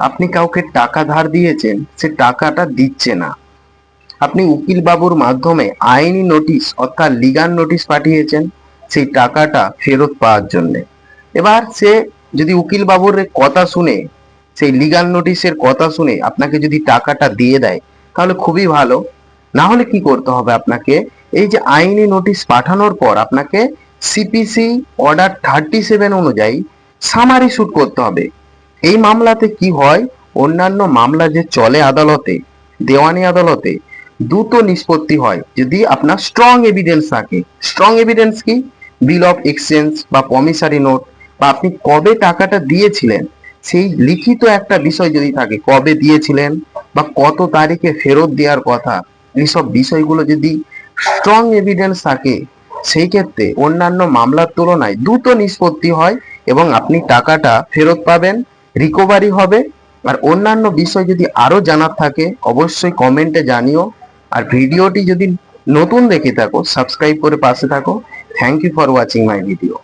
আপনি কাউকে টাকা ধার দিয়েছেন, সে টাকাটা দিচ্ছে না। আপনি উকিল বাবুর মাধ্যমে আইনি নোটিশ অর্থাৎ লিগাল নোটিশ পাঠিয়েছেন, সেই টাকাটা ফেরত পাওয়ার জন্য। এবার সে যদি উকিল বাবুর কথা শুনে, সেই লিগাল নোটিশের কথা শুনে আপনাকে যদি টাকাটা দিয়ে দেয়, তাহলে খুবই ভালো। না হলে কি করতে হবে আপনাকে? এই যে আইনি নোটিশ পাঠানোর পর আপনাকে সিপিসি অর্ডার থার্টি সেভেন অনুযায়ী সামারি শুট করতে হবে। এই মামলাতে কি হয়? অন্যান্য মামলা যে চলে আদালতে, দেওয়ানি আদালতে, দ্রুত নিষ্পত্তি হয় যদি আপনার স্ট্রং এভিডেন্স থাকে। স্ট্রং এভিডেন্স কি? বিল অফ এক্সচেঞ্জ বা প্রমিসারি নোট বা আপনি কবে টাকাটা দিয়েছিলেন? সেই লিখিত একটা বিষয় যদি থাকে, কবে দিয়েছিলেন বা কত তারিখে ফেরত দেওয়ার কথা এইসব বিষয়গুলো যদি স্ট্রং এভিডেন্স থাকে, সেই ক্ষেত্রে অন্যান্য মামলার তুলনায় দ্রুত নিষ্পত্তি হয় এবং আপনি টাকাটা ফেরত পাবেন। রিকভারি হবে। আর অন্যান্য বিষয় যদি আরও জানার থাকে, অবশ্যই কমেন্টে জানিও। আর ভিডিওটি যদি নতুন দেখে থাকো সাবস্ক্রাইব করে পাশে থাকো। Thank you for watching my video